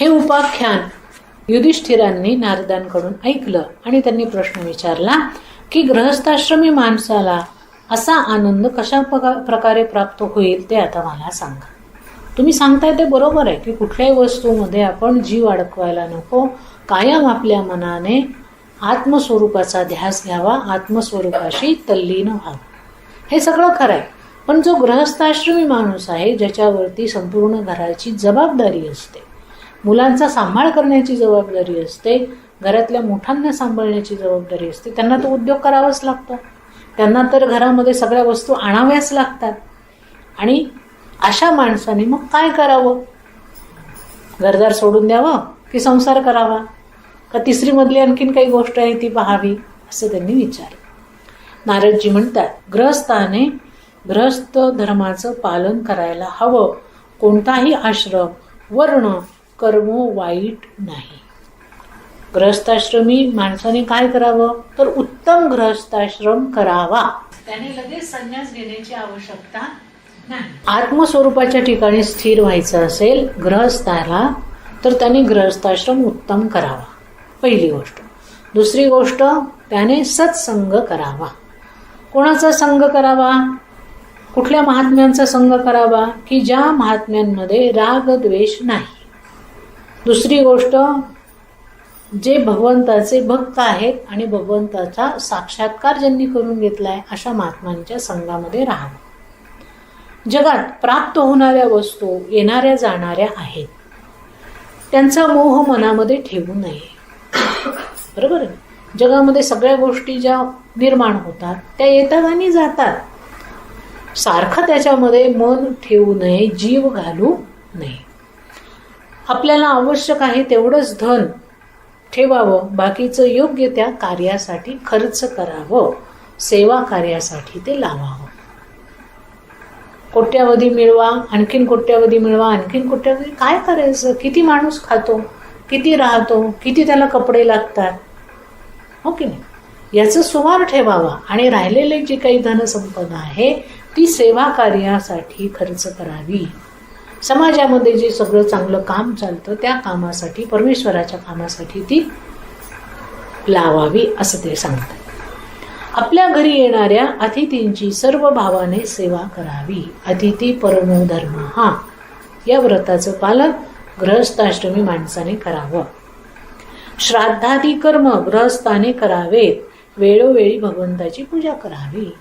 हे उपाख्यान युधिष्ठिरांनी नारदांकडून ऐकलं आणि त्यांनी प्रश्न विचारला की गृहस्थाश्रमी माणसाला असा आनंद कशा प्रकारे प्राप्त होईल ते आता मला सांगा. तुम्ही सांगताय ते बरोबर आहे की कुठल्याही वस्तूमध्ये आपण जीव अडकवायला नको कायम आपल्या मनाने आत्मस्वरूपाचा ध्यास घ्यावा आत्मस्वरूपाशी तल्लीन व्हावं. हे सगळं खरं आहे पण जो गृहस्थाश्रमी माणूस आहे ज्याच्यावरती संपूर्ण घराची जबाबदारी असते मुलांचा सांभाळ करण्याची जबाबदारी असते घरातल्या मोठ्यांना सांभाळण्याची जबाबदारी असते. त्यांना तो उद्योग करावाच लागतो. त्यांना तर घरामध्ये सगळ्या वस्तू आणाव्याच लागतात. आणि अशा माणसाने मग काय करावं? घरदार सोडून द्यावं की संसार करावा? का तिसरी मधली आणखीन काही गोष्ट आहे ती पाहावी? असं त्यांनी विचारलं. नारदजी म्हणतात ग्रहस्थाने ग्रहस्थ धर्माचं पालन करायला हवं. कोणताही आश्रम वर्ण कर्म वाईट नाही. ग्रहस्थाश्रमी माणसाने काय करावं? तर उत्तम ग्रहस्थाश्रम करावा. त्याने लगेच संन्यास घेण्याची आवश्यकता नाही. आत्मस्वरूपाच्या ठिकाणी स्थिर व्हायचं असेल ग्रहस्थाला तर त्याने ग्रहस्थाश्रम उत्तम करावा. पहिली गोष्ट. दुसरी गोष्ट त्याने सत्संग करावा. कोणाचा संग करावा? कुठल्या महात्म्यांचा संग करावा? की ज्या महात्म्यांमध्ये राग द्वेष नाही? दुसरी गोष्ट जे भगवंताचे भक्त आहेत आणि भगवंताचा साक्षात्कार ज्यांनी करून घेतला आहे अशा महात्मांच्या संघामध्ये राहावं जगात प्राप्त होणाऱ्या वस्तू येणाऱ्या जाणाऱ्या आहेत. त्यांचा मोह मनामध्ये ठेवू नये. बरोबर? जगामध्ये सगळ्या गोष्टी ज्या निर्माण होतात त्या येतात आणि जातात. सारखं त्याच्यामध्ये मन ठेवू नये जीव घालू नये. आपल्याला आवश्यक आहे तेवढंच धन ठेवावं. बाकीचं योग्य त्या कार्यासाठी खर्च करावं. सेवा कार्यासाठी ते लावावं. कोट्यावधी मिळवा आणखीन कोट्यावधी मिळवा आणखीन कोट्यावधी. काय करायचं? किती माणूस खातो? किती राहतो? किती त्याला कपडे लागतात? हो की नाही? याचं सुमार ठेवावा. आणि राहिलेली जी काही धनसंपदा आहे ती सेवा कार्यासाठी खर्च करावी. समाजामध्ये जे सगळं चांगलं काम चालतं त्या कामासाठी परमेश्वराच्या कामासाठी ती लावावी असं ते सांगतात. आपल्या घरी येणाऱ्या अतिथींची सर्व भावाने सेवा करावी. अतिथी परमो धर्म हा या व्रताचं पालन ग्रहस्थाष्टमी माणसाने करावं. श्राद्धादी कर्म गृहस्थाने करावेत. वेळोवेळी भगवंताची पूजा करावी.